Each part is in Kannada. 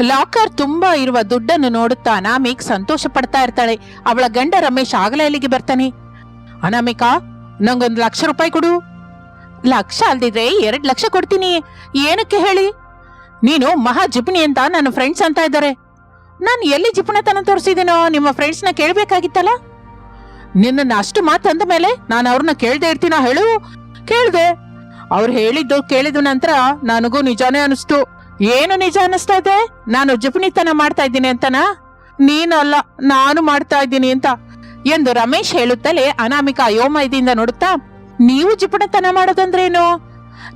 ಲಾಕರ್ ತುಂಬಾ ಇರುವ ದುಡ್ಡನ್ನು ನೋಡುತ್ತಾ ಅನಾಮಿಕ್ ಸಂತೋಷ ಪಡ್ತಾ ಇರ್ತಾಳೆ. ಅವಳ ಗಂಡ ರಮೇಶ್ ಆಗಲೇ ಅಲ್ಲಿಗೆ ಬರ್ತಾನೆ. ಅನಾಮಿಕಾ, ನಂಗೊಂದು ಲಕ್ಷ ರೂಪಾಯಿ ಕೊಡು. ಲಕ್ಷ ಅಲ್ದಿದ್ರೆ ಎರಡ್ ಲಕ್ಷ ಕೊಡ್ತೀನಿ. ಏನಕ್ಕೆ ಹೇಳಿ? ನೀನು ಮಹಾ ಜಿಪುಣಿ ಅಂತ ನನ್ನ ಫ್ರೆಂಡ್ಸ್ ಅಂತ ಇದ್ದಾರೆ. ನಾನು ಎಲ್ಲಿ ಜಿಪುಣತನ ತೋರಿಸಿದ್ದೀನೋ ನಿಮ್ಮ ಫ್ರೆಂಡ್ಸ್ನ ಕೇಳಬೇಕಾಗಿತ್ತಲ್ಲ? ನಿನ್ನನ್ನು ಅಷ್ಟು ಮಾತು ಅಂದ ಮೇಲೆ ನಾನು ಅವ್ರನ್ನ ಕೇಳದೆ ಇರ್ತೀನೋ ಹೇಳು? ಕೇಳ್ದೆ. ಅವ್ರು ಹೇಳಿದ್ದು ಕೇಳಿದ ನಂತರ ನನಗೂ ನಿಜಾನೇ ಅನಿಸ್ತು. ಏನು ನಿಜ ಅನಿಸ್ತಾ ಇದೆ? ನಾನು ಜಪನಿತನ ಮಾಡ್ತಾ ಇದ್ದೀನಿ ಅಂತನಾ? ನೀನಲ್ಲ, ನಾನು ಮಾಡ್ತಾ ಇದ್ದೀನಿ ಅಂತ ಎಂದು ರಮೇಶ್ ಹೇಳುತ್ತಲೇ ಅನಾಮಿಕಾ ಅಯೋಮಯದಿಂದ ನೋಡುತ್ತಾ, ನೀವು ಜಿಪಣತನ ಮಾಡೋದಂದ್ರೇನು?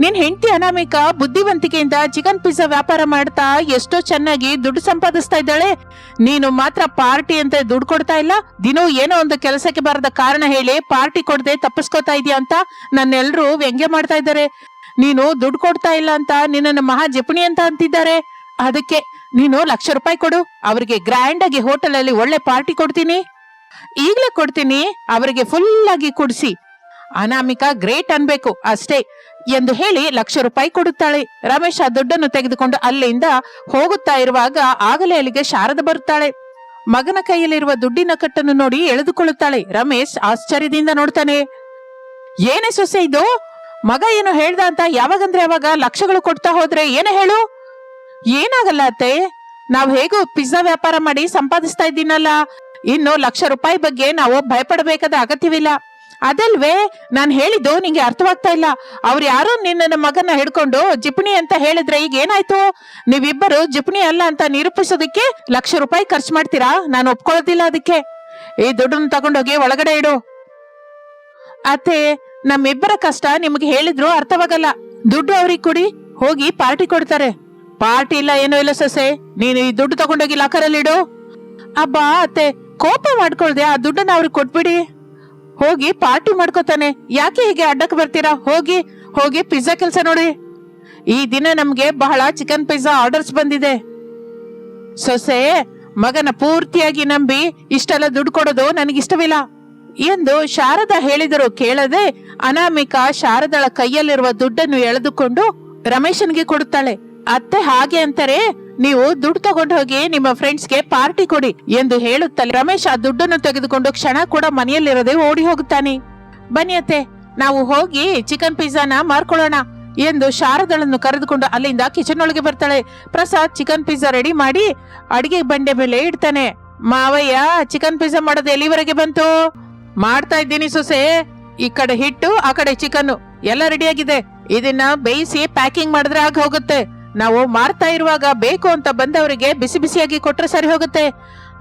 ನಿನ್ ಹೆಂಡತಿ ಅನಾಮಿಕ ಬುದ್ಧಿವಂತಿಕೆಯಿಂದ ಚಿಕನ್ ಪಿಜ್ಜಾ ವ್ಯಾಪಾರ ಮಾಡ್ತಾ ಎಷ್ಟೋ ಚೆನ್ನಾಗಿ ದುಡ್ಡು ಸಂಪಾದಿಸ್ತಾ ಇದ್ದಾಳೆ. ನೀನು ಮಾತ್ರ ಪಾರ್ಟಿ ಅಂತ ದುಡ್ಡು ಕೊಡ್ತಾ ಇಲ್ಲ. ದಿನವೂ ಏನೋ ಒಂದು ಕೆಲಸಕ್ಕೆ ಬರದ ಕಾರಣ ಹೇಳಿ ಪಾರ್ಟಿ ಕೊಡದೆ ತಪ್ಪಿಸ್ಕೋತಾ ಇದೀಯ ಅಂತ ನನ್ನೆಲ್ಲರೂ ವ್ಯಂಗ್ಯ ಮಾಡ್ತಾ ಇದ್ದಾರೆ. ನೀನು ದುಡ್ಡು ಕೊಡ್ತಾ ಇಲ್ಲ ಅಂತ ನಿನ್ನ ಮಹಾ ಜಪಣಿ ಅಂತ ಅಂತಿದ್ದಾರೆ. ಅದಕ್ಕೆ ನೀನು ಲಕ್ಷ ರೂಪಾಯಿ ಕೊಡು. ಅವರಿಗೆ ಗ್ರ್ಯಾಂಡ್ ಆಗಿ ಹೋಟೆಲ್ ಅಲ್ಲಿ ಒಳ್ಳೆ ಪಾರ್ಟಿ ಕೊಡ್ತೀನಿ. ಈಗ್ಲೇ ಕೊಡ್ತೀನಿ. ಅವರಿಗೆ ಫುಲ್ ಆಗಿ ಕುಡಿಸಿ. ಅನಾಮಿಕಾ ಗ್ರೇಟ್ ಅನ್ಬೇಕು ಅಷ್ಟೇ. ಎಂದು ಹೇಳಿ ಲಕ್ಷ ರೂಪಾಯಿ ಕೊಡುತ್ತಾಳೆ. ರಮೇಶ್ ಆ ದುಡ್ಡನ್ನು ತೆಗೆದುಕೊಂಡು ಅಲ್ಲಿಂದ ಹೋಗುತ್ತಾ ಇರುವಾಗ ಆಗಲೇ ಅಲ್ಲಿಗೆ ಶಾರದ ಬರುತ್ತಾಳೆ. ಮಗನ ಕೈಯಲ್ಲಿರುವ ದುಡ್ಡಿನ ಕಟ್ಟನ್ನು ನೋಡಿ ಎಳೆದುಕೊಳ್ಳುತ್ತಾಳೆ. ರಮೇಶ್ ಆಶ್ಚರ್ಯದಿಂದ ನೋಡ್ತಾನೆ, ಏನೇ ಸೊಸೆ ಇದು? ಮಗ ಏನು ಹೇಳ್ದ ಅಂತ ಯಾವಾಗಂದ್ರೆ ಅವಾಗ ಲಕ್ಷಗಳು ಕೊಡ್ತಾ ಹೋದ್ರೆ ಏನು ಹೇಳು? ಏನಾಗಲ್ಲ ಅತ್ತೆ. ನಾವ್ ಹೇಗೂ ಪಿಜ್ಜಾ ವ್ಯಾಪಾರ ಮಾಡಿ ಸಂಪಾದಿಸ್ತಾ ಇದ್ದೀನಲ್ಲ. ಇನ್ನು ಲಕ್ಷ ರೂಪಾಯಿ ಬಗ್ಗೆ ನಾವು ಭಯಪಡಬೇಕಾದ ಅಗತ್ಯವಿಲ್ಲ. ಅದಲ್ವೇ ನಾನ್ ಹೇಳಿದ್ದು ನಿಂಗೆ ಅರ್ಥವಾಗ್ತಾ ಇಲ್ಲ. ಅವ್ರು ಯಾರೋ ನಿನ್ನ ಮಗನ ಹಿಡ್ಕೊಂಡು ಜಿಪಣಿ ಅಂತ ಹೇಳಿದ್ರೆ ಈಗ ಏನಾಯ್ತು? ನೀವಿಬ್ಬರು ಜಿಪಣಿ ಅಲ್ಲ ಅಂತ ನಿರೂಪಿಸೋದಕ್ಕೆ ಲಕ್ಷ ರೂಪಾಯಿ ಖರ್ಚು ಮಾಡ್ತೀರಾ? ನಾನು ಒಪ್ಕೊಳ್ಳೋದಿಲ್ಲ ಅದಕ್ಕೆ. ಈ ದುಡ್ಡನ್ನು ತಗೊಂಡೋಗಿ ಒಳಗಡೆ ಇಡು. ಅತ್ತೆ ನಮ್ಮಿಬ್ಬರ ಕಷ್ಟ ನಿಮ್ಗೆ ಹೇಳಿದ್ರು ಅರ್ಥವಾಗಲ್ಲ. ದುಡ್ಡು ಅವ್ರಿಗೆ ಕೊಡಿ, ಹೋಗಿ ಪಾರ್ಟಿ ಕೊಡ್ತಾರೆ. ಪಾರ್ಟಿ ಇಲ್ಲ, ಏನೋ ಇಲ್ಲ ಸೊಸೆ. ನೀನು ಈ ದುಡ್ಡು ತಗೊಂಡೋಗಿ ಲಾಕರಲ್ಲಿ ಇಡು. ಅಬ್ಬಾ, ಅತ್ತೆ, ಕೋಪ ಮಾಡ್ಕೊಳ್ದೆ, ಆ ದುಡ್ಡನ್ನ ಅವ್ರಿಗೆ ಕೊಟ್ಬಿಡಿ. ಹೋಗಿ ಪಾರ್ಟಿ ಮಾಡ್ಕೋತಾನೆ. ಯಾಕೆ ಹೀಗೆ ಅಡ್ಡಕ್ಕೆ ಬರ್ತೀರಾ? ಹೋಗಿ ಹೋಗಿ ಪಿಜ್ಜಾ ಕೆಲಸ ನೋಡಿ. ಈ ದಿನ ನಮ್ಗೆ ಬಹಳ ಚಿಕನ್ ಪಿಜ್ಜಾ ಆರ್ಡರ್ಸ್ ಬಂದಿದೆ. ಸೊಸೆ, ಮಗನ ಪೂರ್ತಿಯಾಗಿ ನಂಬಿ ಇಷ್ಟೆಲ್ಲ ದುಡ್ಡು ಕೊಡೋದು ನನಗಿಷ್ಟವಿಲ್ಲ. ಎಂದು ಶಾರದಾ ಹೇಳಿದರು. ಕೇಳದೆ ಅನಾಮಿಕಾ ಶಾರದಳ ಕೈಯಲ್ಲಿರುವ ದುಡ್ಡನ್ನು ಎಳೆದುಕೊಂಡು ರಮೇಶನ್ಗೆ ಕೊಡುತ್ತಾಳೆ. ಅತ್ತೆ ಹಾಗೆ ಅಂತಾರೆ, ನೀವು ದುಡ್ಡು ತಗೊಂಡು ಹೋಗಿ ನಿಮ್ಮ ಫ್ರೆಂಡ್ಸ್ಗೆ ಪಾರ್ಟಿ ಕೊಡಿ ಎಂದು ಹೇಳುತ್ತಲೇ ರಮೇಶ್ ಆ ದುಡ್ಡನ್ನು ತೆಗೆದುಕೊಂಡು ಕ್ಷಣ ಕೂಡ ಮನೆಯಲ್ಲಿರದೆ ಓಡಿ ಹೋಗುತ್ತಾನೆ. ಬನ್ನಿ ಅತ್ತೆ, ನಾವು ಹೋಗಿ ಚಿಕನ್ ಪಿಜ್ಜಾನ ಮಾರ್ಕೊಳ್ಳೋಣ ಎಂದು ಶಾರದಳನ್ನು ಕರೆದುಕೊಂಡು ಅಲ್ಲಿಂದ ಕಿಚನ್ ಒಳಗೆ ಬರ್ತಾಳೆ. ಪ್ರಸಾದ್ ಚಿಕನ್ ಪಿಜ್ಜಾ ರೆಡಿ ಮಾಡಿ ಅಡಿಗೆ ಬಂಡೆ ಮೇಲೆ ಇಡ್ತಾನೆ. ಮಾವಯ್ಯ ಚಿಕನ್ ಪಿಜ್ಜಾ ಮಾಡೋದು ಎಲ್ಲಿವರೆಗೆ ಬಂತು? ಮಾಡ್ತಾ ಇದ್ದೀನಿ ಸೊಸೆ. ಈ ಕಡೆ ಹಿಟ್ಟು, ಆ ಕಡೆ ಚಿಕನ್ ಎಲ್ಲ ರೆಡಿ ಆಗಿದೆ. ಇದನ್ನ ಬೇಯಿಸಿ ಪ್ಯಾಕಿಂಗ್ ಮಾಡಿದ್ರೆ ಆಗ ಹೋಗುತ್ತೆ. ನಾವು ಮಾರ್ತಾ ಇರುವಾಗ ಬೇಕು ಅಂತ ಬಂದವರಿಗೆ ಬಿಸಿ ಬಿಸಿಯಾಗಿ ಕೊಟ್ರೆ ಸರಿ ಹೋಗುತ್ತೆ.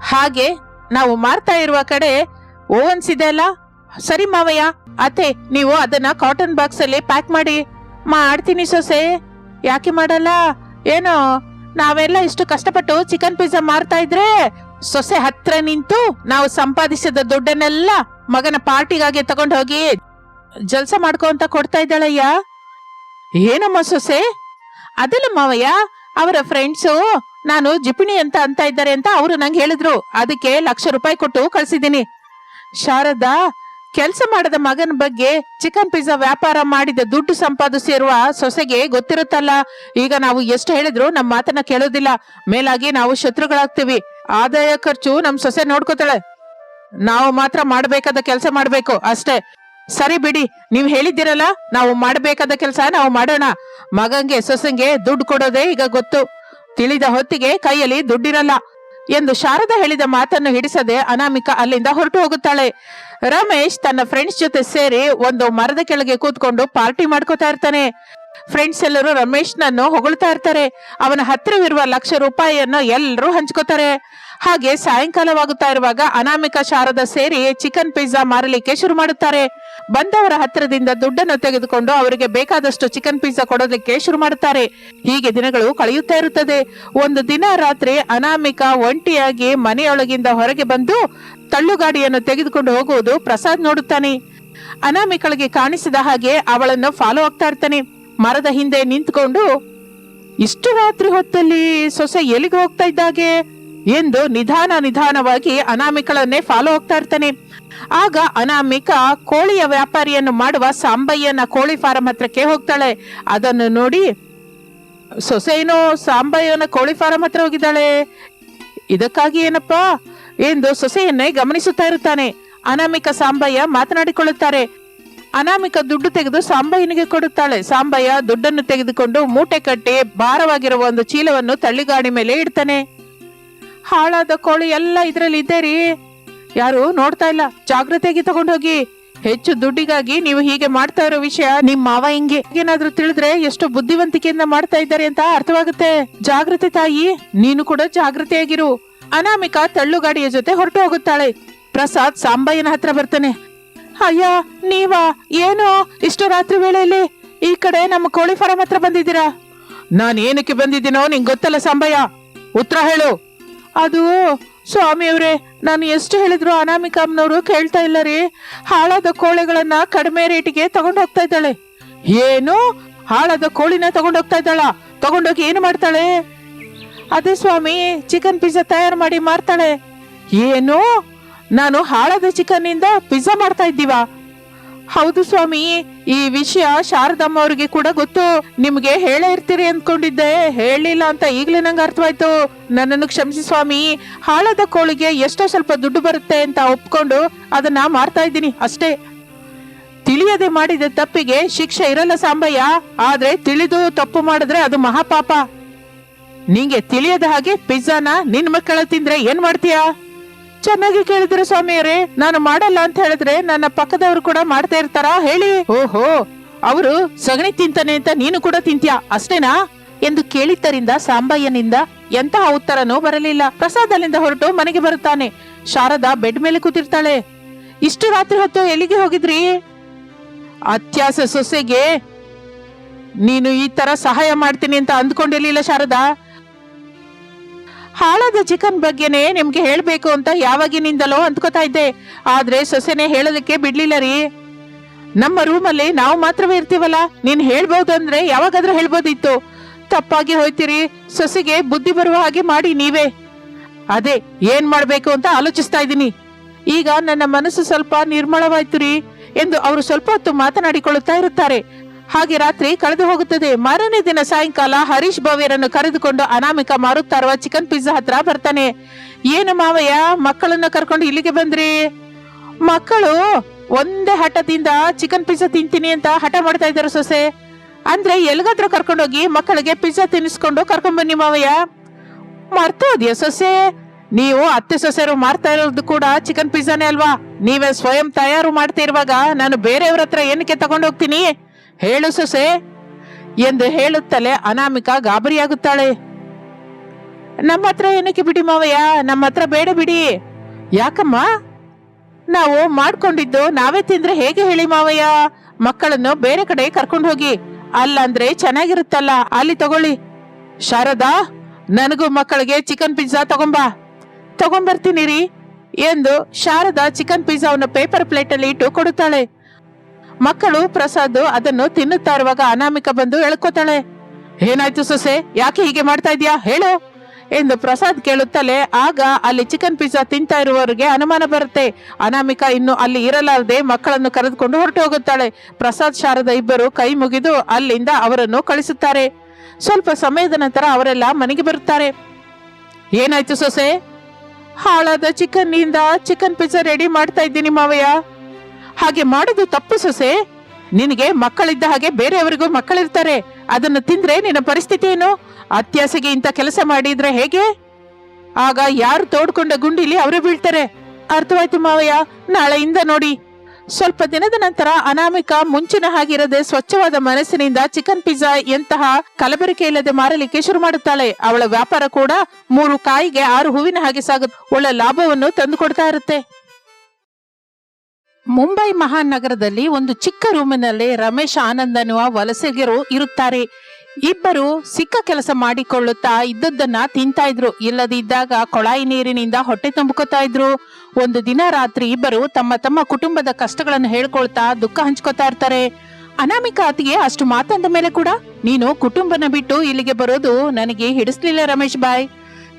ಹಾಗೆ ನಾವು ಮಾರ್ತಾ ಇರುವ ಕಡೆ ಓವನ್ಸ್ ಇದೆ ಅಲ್ಲ? ಸರಿ ಮಾವಯ್ಯ. ಅತ್ತೆ, ನೀವು ಅದನ್ನ ಕಾಟನ್ ಬಾಕ್ಸ್ ಅಲ್ಲಿ ಪ್ಯಾಕ್ ಮಾಡಿ. ಮಾಡ್ತೀನಿ ಸೊಸೆ. ಯಾಕೆ ಮಾಡಲ್ಲ? ಏನೋ, ನಾವೆಲ್ಲ ಇಷ್ಟು ಕಷ್ಟಪಟ್ಟು ಚಿಕನ್ ಪಿಜ್ಜಾ ಮಾರ್ತಾ ಇದ್ರೆ ಸೊಸೆ ಹತ್ರ ನಿಂತು ನಾವು ಸಂಪಾದಿಸಿದ ದುಡ್ಡನ್ನೆಲ್ಲ ಮಗನ ಪಾರ್ಟಿಗಾಗಿ ತಗೊಂಡು ಹೋಗಿ ಜಲ್ಸ ಮಾಡ್ಕೋ ಅಂತ ಕೊಡ್ತಾ ಇದ್ದಾಳಯ್ಯ. ಏನಮ್ಮ ಸೊಸೆ? ಅದಲ್ಲ ಮಾವಯ್ಯ, ಅವರ ಫ್ರೆಂಡ್ಸು ನಾನು ಜಿಪಿಣಿ ಅಂತ ಅಂತ ಇದ್ದಾರೆ ಅಂತ ಅವರು ನಂಗೆ ಹೇಳಿದ್ರು. ಅದಕ್ಕೆ ಲಕ್ಷ ರೂಪಾಯಿ ಕೊಟ್ಟು ಕಳ್ಸಿದ್ದೀನಿ. ಶಾರದಾ, ಕೆಲಸ ಮಾಡದ ಮಗನ ಬಗ್ಗೆ ಚಿಕನ್ ಪಿಜ್ಜಾ ವ್ಯಾಪಾರ ಮಾಡಿದ ದುಡ್ಡು ಸಂಪಾದಿಸಿರುವ ಸೊಸೆಗೆ ಗೊತ್ತಿರುತ್ತಲ್ಲ. ಈಗ ನಾವು ಎಷ್ಟು ಹೇಳಿದ್ರು ನಮ್ಮ ಮಾತನ್ನ ಕೇಳೋದಿಲ್ಲ. ಮೇಲಾಗಿ ನಾವು ಶತ್ರುಗಳಾಗ್ತೀವಿ. ಆದಾಯ ಖರ್ಚು ನಮ್ ಸೊಸೆ ನೋಡ್ಕೋತಾಳೆ. ನಾವು ಮಾತ್ರ ಮಾಡ್ಬೇಕಾದ ಕೆಲಸ ಮಾಡ್ಬೇಕು, ಅಷ್ಟೇ. ಸರಿ ಬಿಡಿ, ನೀವ್ ಹೇಳಿದ್ದೀರಲ್ಲ, ನಾವು ಮಾಡಬೇಕಾದ ಕೆಲಸ ನಾವು ಮಾಡೋಣ. ಮಗಂಗೆ, ಸೊಸೆಂಗೆ ದುಡ್ಡು ಕೊಡೋದೇ ಈಗ ಗೊತ್ತು. ತಿಳಿದ ಹೊತ್ತಿಗೆ ಕೈಯಲ್ಲಿ ದುಡ್ಡಿರಲ್ಲ. ಎಂದು ಶಾರದಾ ಹೇಳಿದ ಮಾತನ್ನು ಹಿಡಿಸದೆ ಅನಾಮಿಕಾ ಅಲ್ಲಿಂದ ಹೊರಟು ಹೋಗುತ್ತಾಳೆ. ರಮೇಶ್ ತನ್ನ ಫ್ರೆಂಡ್ಸ್ ಜೊತೆ ಸೇರಿ ಒಂದು ಮರದ ಕೆಳಗೆ ಕೂತ್ಕೊಂಡು ಪಾರ್ಟಿ ಮಾಡ್ಕೋತಾ ಇರ್ತಾನೆ. ಫ್ರೆಂಡ್ಸ್ ಎಲ್ಲರೂ ರಮೇಶ್ನನ್ನು ಹೊಗಳ್ತಾ ಇರ್ತಾರೆ. ಅವನ ಹತ್ತಿರವಿರುವ ಲಕ್ಷ ರೂಪಾಯಿಯನ್ನು ಎಲ್ಲರೂ ಹಂಚ್ಕೋತಾರೆ. ಹಾಗೆ ಸಾಯಂಕಾಲವಾಗುತ್ತಾ ಇರುವಾಗ ಅನಾಮಿಕ ಶಾರದ ಸೇರಿ ಚಿಕನ್ ಪಿಜ್ಜಾ ಮಾರಲಿಕ್ಕೆ ಶುರು ಮಾಡುತ್ತಾರೆ. ಬಂದವರ ಹತ್ತಿರದಿಂದ ದುಡ್ಡನ್ನು ತೆಗೆದುಕೊಂಡು ಅವರಿಗೆ ಬೇಕಾದಷ್ಟು ಚಿಕನ್ ಪಿಜ್ಜಾ ಕೊಡೋದಕ್ಕೆ ಶುರು ಮಾಡುತ್ತಾರೆ. ಹೀಗೆ ದಿನಗಳು ಕಳೆಯುತ್ತಾ ಇರುತ್ತದೆ. ಒಂದು ದಿನ ರಾತ್ರಿ ಅನಾಮಿಕ ಒಂಟಿಯಾಗಿ ಮನೆಯೊಳಗಿಂದ ಹೊರಗೆ ಬಂದು ತಳ್ಳುಗಾಡಿಯನ್ನು ತೆಗೆದುಕೊಂಡು ಹೋಗುವುದು ಪ್ರಸಾದ್ ನೋಡುತ್ತಾನೆ. ಅನಾಮಿಕಳಿಗೆ ಕಾಣಿಸಿದ ಹಾಗೆ ಅವಳನ್ನು ಫಾಲೋ ಆಗ್ತಾ ಇರ್ತಾನೆ. ಮರದ ಹಿಂದೆ ನಿಂತ್ಕೊಂಡು, ಇಷ್ಟು ರಾತ್ರಿ ಹೊತ್ತಲ್ಲಿ ಸೊಸೆ ಎಲ್ಲಿಗೆ ಹೋಗ್ತಾ ಇದ್ದಾಗೆ? ಎಂದು ನಿಧಾನ ನಿಧಾನವಾಗಿ ಅನಾಮಿಕಳನ್ನೇ ಫಾಲೋ ಹೋಗ್ತಾ ಇರ್ತಾನೆ. ಆಗ ಅನಾಮಿಕ ಕೋಳಿಯ ವ್ಯಾಪಾರಿಯನ್ನು ಮಾಡುವ ಸಾಂಬಯ್ಯನ ಕೋಳಿ ಫಾರಂ ಹತ್ರಕ್ಕೆ ಹೋಗ್ತಾಳೆ. ಅದನ್ನು ನೋಡಿ, ಸೊಸೆ ಸಾಂಬಯ್ಯನ ಕೋಳಿ ಫಾರಂ ಹತ್ರ ಹೋಗಿದ್ದಾಳೆ. ಇದಕ್ಕಾಗಿ ಏನಪ್ಪ? ಎಂದು ಸೊಸೆಯನ್ನೇ ಗಮನಿಸುತ್ತಾ ಇರುತ್ತಾನೆ. ಅನಾಮಿಕ ಸಾಂಬಯ್ಯ ಮಾತನಾಡಿಕೊಳ್ಳುತ್ತಾರೆ ಅನಾಮಿಕ ದುಡ್ಡು ತೆಗೆದು ಸಾಂಬಯ್ಯನಿಗೆ ಕೊಡುತ್ತಾಳೆ. ಸಾಂಬಯ್ಯ ದುಡ್ಡನ್ನು ತೆಗೆದುಕೊಂಡು ಮೂಟೆ ಕಟ್ಟಿ ಭಾರವಾಗಿರುವ ಒಂದು ಚೀಲವನ್ನು ತಳ್ಳಿಗಾಡಿ ಮೇಲೆ ಇಡ್ತಾನೆ. ಹಾಳಾದ ಕೋಳಿ ಎಲ್ಲ ಇದ್ರಲ್ಲಿ ಇದ್ದೇರಿ ಯಾರು ನೋಡ್ತಾ ಇಲ್ಲ. ಜಾಗ್ರತೆಯಾಗಿ ತಗೊಂಡೋಗಿ. ಹೆಚ್ಚು ದುಡ್ಡಿಗಾಗಿ ನೀವು ಹೀಗೆ ಮಾಡ್ತಾ ಇರೋ ವಿಷಯ ನಿಮ್ ಮಾವ ಹಿಂಗೆ. ಏನಾದ್ರೂ ತಿಳಿದ್ರೆ ಎಷ್ಟು ಬುದ್ಧಿವಂತಿಕೆಯಿಂದ ಮಾಡ್ತಾ ಇದ್ದಾರೆ ಅಂತ ಅರ್ಥವಾಗುತ್ತೆ. ಜಾಗೃತಿ ತಾಯಿ, ನೀನು ಕೂಡ ಜಾಗೃತಿಯಾಗಿರು ಅನಾಮಿಕ ತಳ್ಳುಗಾಡಿಯ ಜೊತೆ ಹೊರಟು ಹೋಗುತ್ತಾಳೆ. ಪ್ರಸಾದ್ ಸಾಂಬಯ್ಯನ ಹತ್ರ ಬರ್ತಾನೆ. ಅಯ್ಯ ನೀವಾ ಏನು? ಇಷ್ಟು ರಾತ್ರಿ ವೇಳೆಯಲ್ಲಿ ಈ ಕಡೆ ನಮ್ಮ ಕೋಳಿ ಫಾರಂ ಹತ್ರ ಬಂದಿದ್ದೀರಾ? ನಾನು ಏನಕ್ಕೆ ಬಂದಿದ್ದೀನೋ ನಿಂಗೆ ಗೊತ್ತಲ್ಲ ಸಂಭಯ ಉತ್ತರ ಹೇಳು. ಅದು ಸ್ವಾಮಿಯವರೇ ನಾನು ಎಷ್ಟು ಹೇಳಿದ್ರು ಅನಾಮಿಕಾಮ್ನವ್ರು ಕೇಳ್ತಾ ಇಲ್ಲ ರೀ. ಹಾಳಾದ ಕೋಳಿಗಳನ್ನ ಕಡಿಮೆ ರೇಟಿಗೆ ತಗೊಂಡು ಹೋಗ್ತಾ ಇದ್ದಾಳೆ. ಏನು? ಹಾಳಾದ ಕೋಳಿನ ತಗೊಂಡು ಹೋಗ್ತಾ ಇದ್ದಾಳ? ತಗೊಂಡೋಗಿ ಏನು ಮಾಡ್ತಾಳೆ? ಅದೇ ಸ್ವಾಮಿ ಚಿಕನ್ ಪಿಜ್ಜಾ ತಯಾರು ಮಾಡಿ ಮಾರ್ತಾಳೆ. ಏನು? ನಾನು ಹಾಳಾದ ಚಿಕನ್ ಇಂದ ಪಿಜ್ಜಾ ಮಾಡ್ತಾ ಇದ್ದೀವಾ. ಹೌದು ಸ್ವಾಮಿ, ಈ ವಿಷಯ ಶಾರದಮ್ಮ ಅವ್ರಿಗೆ ಕೂಡ ಗೊತ್ತು. ನಿಮ್ಗೆ ಹೇಳೇ ಇರ್ತೀರಿ ಅಂದ್ಕೊಂಡಿದ್ದೆ. ಹೇಳಿಲ್ಲ ಅಂತ ಈಗಲೇ ನಂಗೆ ಅರ್ಥವಾಯ್ತು. ನನ್ನನ್ನು ಕ್ಷಮಿಸಿ ಸ್ವಾಮಿ. ಹಾಳಾದ ಕೋಳಿಗೆ ಎಷ್ಟೋ ಸ್ವಲ್ಪ ದುಡ್ಡು ಬರುತ್ತೆ ಅಂತ ಒಪ್ಕೊಂಡು ಅದನ್ನ ಮಾರ್ತಾ ಇದ್ದೀನಿ ಅಷ್ಟೇ. ತಿಳಿಯದೆ ಮಾಡಿದ ತಪ್ಪಿಗೆ ಶಿಕ್ಷೆ ಇರಲ್ಲ ಸಾಂಬಯ್ಯ. ಆದ್ರೆ ತಿಳಿದು ತಪ್ಪು ಮಾಡಿದ್ರೆ ಅದು ಮಹಾಪಾಪ. ನಿಂಗೆ ತಿಳಿಯದ ಹಾಗೆ ಪಿಜ್ಜಾನ ನಿನ್ ಮಕ್ಕಳ ತಿಂದ್ರೆ ಏನ್ ಮಾಡ್ತೀಯಾ? ಚೆನ್ನಾಗಿ ಕೇಳಿದ್ರು ಸ್ವಾಮಿಯರೇ, ನಾನು ಮಾಡಲ್ಲ ಅಂತ ಹೇಳಿದ್ರೆ ನನ್ನ ಪಕ್ಕದವರು ಕೂಡ ಮಾಡ್ತಾ ಇರ್ತಾರ ಹೇಳಿ? ಓಹೋ, ಅವರು ಸಗಣಿ ತಿಂತಾನೆ ಅಂತ ನೀನು ಕೂಡ ತಿಂತ್ಯಾ, ಅಷ್ಟೇನಾ? ಎಂದು ಕೇಳಿದ್ದರಿಂದ ಸಾಂಬಯ್ಯನಿಂದ ಎಂತಹ ಉತ್ತರನೂ ಬರಲಿಲ್ಲ. ಪ್ರಸಾದ್ ಅಲ್ಲಿಂದ ಹೊರಟು ಮನೆಗೆ ಬರುತ್ತಾನೆ. ಶಾರದಾ ಬೆಡ್ ಮೇಲೆ ಕೂತಿರ್ತಾಳೆ. ಇಷ್ಟು ರಾತ್ರಿ ಹೊತ್ತು ಎಲ್ಲಿಗೆ ಹೋಗಿದ್ರಿ? ಅತ್ಯಾಸ ಸೊಸೆಗೆ. ನೀನು ಈ ತರ ಸಹಾಯ ಮಾಡ್ತೀನಿ ಅಂತ ಅಂದ್ಕೊಂಡಿರ್ಲಿಲ್ಲ ಶಾರದಾ? ಹಾಳಾದ ಚಿಕನ್ ಬಗ್ಗೆನೇ ನಿಮ್ಗೆ ಹೇಳ್ಬೇಕು ಅಂತ ಯಾವಾಗಿನಿಂದಲೋ ಅಂದ್ಕೋತಾ ಇದ್ದೆ. ಆದ್ರೆ ಸೊಸೆನೆ ಹೇಳೋದಕ್ಕೆ ಬಿಡ್ಲಿಲ್ಲ ರೀ. ನಮ್ಮ ರೂಮಲ್ಲಿ ನಾವು ಮಾತ್ರವೇ ಇರ್ತೀವಲ್ಲ, ನೀನ್ ಹೇಳ್ಬಹುದು ಅಂದ್ರೆ ಯಾವಾಗಾದ್ರೂ ಹೇಳ್ಬೋದಿತ್ತು. ತಪ್ಪಾಗಿ ಹೋಯ್ತಿರಿ, ಸೊಸೆಗೆ ಬುದ್ಧಿ ಬರುವ ಹಾಗೆ ಮಾಡಿ ನೀವೇ. ಅದೇ, ಏನ್ ಮಾಡ್ಬೇಕು ಅಂತ ಆಲೋಚಿಸ್ತಾ ಇದ್ದೀನಿ. ಈಗ ನನ್ನ ಮನಸ್ಸು ಸ್ವಲ್ಪ ನಿರ್ಮಳವಾಯ್ತು ರೀ ಎಂದು ಅವರು ಸ್ವಲ್ಪ ಹೊತ್ತು ಮಾತನಾಡಿಕೊಳ್ಳುತ್ತಾ ಇರುತ್ತಾರೆ. ಹಾಗೆ ರಾತ್ರಿ ಕಳೆದು ಹೋಗುತ್ತದೆ. ಮಾರನೇ ದಿನ ಸಾಯಂಕಾಲ ಹರೀಶ್ ಭವ್ಯರನ್ನು ಕರೆದುಕೊಂಡು ಅನಾಮಿಕ ಮಾರುತ್ತಾ ಇರುವ ಚಿಕನ್ ಪಿಜ್ಜಾ ಹತ್ರ ಬರ್ತಾನೆ. ಏನು ಮಾವಯ್ಯ, ಮಕ್ಕಳನ್ನ ಕರ್ಕೊಂಡು ಇಲ್ಲಿಗೆ ಬಂದ್ರಿ? ಮಕ್ಕಳು, ಒಂದೇ ಹಠದಿಂದ ಚಿಕನ್ ಪಿಜ್ಜಾ ತಿಂತೀನಿ ಅಂತ ಹಠ ಮಾಡ್ತಾ ಇದ್ದಾರೆ ಸೊಸೆ. ಅಂದ್ರೆ ಎಲ್ಗಾದ್ರೂ ಕರ್ಕೊಂಡೋಗಿ ಮಕ್ಕಳಿಗೆ ಪಿಜ್ಜಾ ತಿನ್ನಿಸ್ಕೊಂಡು ಕರ್ಕೊಂಡ್ ಬನ್ನಿ ಮಾವಯ್ಯ. ಮರ್ತೋದ್ಯಾ ಸೊಸೆ? ನೀವು ಅತ್ತೆ ಸೊಸೆರು ಮಾಡ್ತಾ ಇರೋದು ಕೂಡ ಚಿಕನ್ ಪಿಜ್ಜಾನೇ ಅಲ್ವಾ? ನೀವೇ ಸ್ವಯಂ ತಯಾರು ಮಾಡ್ತಾ ಇರುವಾಗ ನಾನು ಬೇರೆಯವ್ರ ಹತ್ರ ಏನಕ್ಕೆ ತಗೊಂಡೋಗ್ತೀನಿ? ಹೇಳು ಸೊಸೆ ಎಂದು ಹೇಳುತ್ತಲೇ ಅನಾಮಿಕ ಗಾಬರಿಯಾಗುತ್ತಾಳೆ. ನಮ್ಮ ಹತ್ರ ಏನಕ್ಕೆ ಬಿಡಿ ಮಾವಯ್ಯ? ನಮ್ಮ ಹತ್ರ ಬೇಡ ಬಿಡಿ. ಯಾಕಮ್ಮ? ನಾವು ಮಾಡ್ಕೊಂಡಿದ್ದು ನಾವೇ ತಿಂದ್ರೆ ಹೇಗೆ ಹೇಳಿ ಮಾವಯ್ಯ? ಮಕ್ಕಳನ್ನು ಬೇರೆ ಕಡೆ ಕರ್ಕೊಂಡು ಹೋಗಿ. ಅಲ್ಲಂದ್ರೆ ಚೆನ್ನಾಗಿರುತ್ತಲ್ಲ, ಅಲ್ಲಿ ತಗೊಳ್ಳಿ. ಶಾರದಾ, ನನಗೂ ಮಕ್ಕಳಿಗೆ ಚಿಕನ್ ಪಿಜ್ಜಾ ತಗೊಂಬಾ. ತಗೊಂಬರ್ತೀನಿ ರೀ ಎಂದು ಶಾರದಾ ಚಿಕನ್ ಪಿಜ್ಜಾವನ್ನು ಪೇಪರ್ ಪ್ಲೇಟಲ್ಲಿ ಇಟ್ಟು ಕೊಡುತ್ತಾಳೆ. ಮಕ್ಕಳು ಪ್ರಸಾದ್ ಅದನ್ನು ತಿನ್ನುತ್ತಾ ಇರುವಾಗ ಅನಾಮಿಕ ಬಂದು ಎಳ್ಕೋತಾಳೆ. ಏನಾಯ್ತು ಸೊಸೆ, ಯಾಕೆ ಹೀಗೆ ಮಾಡ್ತಾ ಇದೀಯಾ ಹೇಳು. ಎಂದು ಪ್ರಸಾದ್ ಕೇಳುತ್ತಲೇ ಆಗ ಅಲ್ಲಿ ಚಿಕನ್ ಪಿಜ್ಜಾ ತಿಂತಾ ಇರುವವರಿಗೆ ಅನುಮಾನ ಬರುತ್ತೆ. ಅನಾಮಿಕ ಇನ್ನು ಅಲ್ಲಿ ಇರಲಾರದೆ ಮಕ್ಕಳನ್ನು ಕರೆದುಕೊಂಡು ಹೊರಟು ಹೋಗುತ್ತಾಳೆ. ಪ್ರಸಾದ್ ಶಾರದ ಇಬ್ಬರು ಕೈ ಮುಗಿದು ಅಲ್ಲಿಂದ ಅವರನ್ನು ಕಳಿಸುತ್ತಾರೆ. ಸ್ವಲ್ಪ ಸಮಯದ ನಂತರ ಅವರೆಲ್ಲ ಮನೆಗೆ ಬರುತ್ತಾರೆ. ಏನಾಯ್ತು ಸೊಸೆ? ಹಾಳಾದ ಚಿಕನ್ನಿಂದ ಚಿಕನ್ ಪಿಜ್ಜಾ ರೆಡಿ ಮಾಡ್ತಾ ಇದ್ದೀನಿ ಮಾವಯ್ಯ. ಹಾಗೆ ಮಾಡೋದು ತಪ್ಪು ಸೊಸೆ. ನಿನಗೆ ಮಕ್ಕಳಿದ್ದ ಹಾಗೆ ಬೇರೆಯವರಿಗೂ ಮಕ್ಕಳಿರ್ತಾರೆ. ಅದನ್ನು ತಿಂದ್ರೆ ನಿನ್ನ ಪರಿಸ್ಥಿತಿ ಏನು? ಅತ್ಯಾಸೆಗೆ ಇಂಥ ಕೆಲಸ ಮಾಡಿದ್ರೆ ಹೇಗೆ? ಆಗ ಯಾರು ತೋಡ್ಕೊಂಡ ಗುಂಡಿಲಿ ಅವರೇ ಬೀಳ್ತಾರೆ. ಅರ್ಥವಾಯ್ತು ಮಾವಯ್ಯ, ನಾಳೆಯಿಂದ ನೋಡಿ. ಸ್ವಲ್ಪ ದಿನದ ನಂತರ ಅನಾಮಿಕ ಮುಂಚಿನ ಹಾಗಿರದೆ ಸ್ವಚ್ಛವಾದ ಮನಸ್ಸಿನಿಂದ ಚಿಕನ್ ಪಿಜ್ಜಾ ಎಂತಹ ಕಲಬೆರಕೆ ಇಲ್ಲದೆ ಮಾರಲಿಕ್ಕೆ ಶುರು ಮಾಡುತ್ತಾಳೆ. ಅವಳ ವ್ಯಾಪಾರ ಕೂಡ ಮೂರು ಕಾಯಿಗೆ ಆರು ಹೂವಿನ ಹಾಗೆ ಸಾಗುತ್ತೆ ಒಳ್ಳೆ ಲಾಭವನ್ನು ತಂದುಕೊಡ್ತಾ ಇರುತ್ತೆ. ಮುಂಬೈ ಮಹಾನಗರದಲ್ಲಿ ಒಂದು ಚಿಕ್ಕ ರೂಮಿನಲ್ಲಿ ರಮೇಶ್ ಆನಂದ್ ಅನ್ನುವ ವಲಸಿಗರು ಇರುತ್ತಾರೆ. ಇಬ್ಬರು ಸಿಕ್ಕ ಕೆಲಸ ಮಾಡಿಕೊಳ್ಳುತ್ತಾ ಇದ್ದದ್ದನ್ನ ತಿಂತಾ ಇದ್ರು. ಇಲ್ಲದಿದ್ದಾಗ ಕೊಳಾಯಿ ನೀರಿನಿಂದ ಹೊಟ್ಟೆ ತುಂಬಿಕೊತಾ ಇದ್ರು. ಒಂದು ದಿನ ರಾತ್ರಿ ಇಬ್ಬರು ತಮ್ಮ ತಮ್ಮ ಕುಟುಂಬದ ಕಷ್ಟಗಳನ್ನು ಹೇಳ್ಕೊಳ್ತಾ ದುಃಖ ಹಂಚ್ಕೋತಾ ಇರ್ತಾರೆ. ಅನಾಮಿಕ ಆತಿಗೆ ಅಷ್ಟು ಮಾತಂದ ಮೇಲೆ ಕೂಡ, ನೀನು ಕುಟುಂಬನ ಬಿಟ್ಟು ಇಲ್ಲಿಗೆ ಬರೋದು ನನಗೆ ಹಿಡಿಸ್ಲಿಲ್ಲ ರಮೇಶ್ ಬಾಯ್.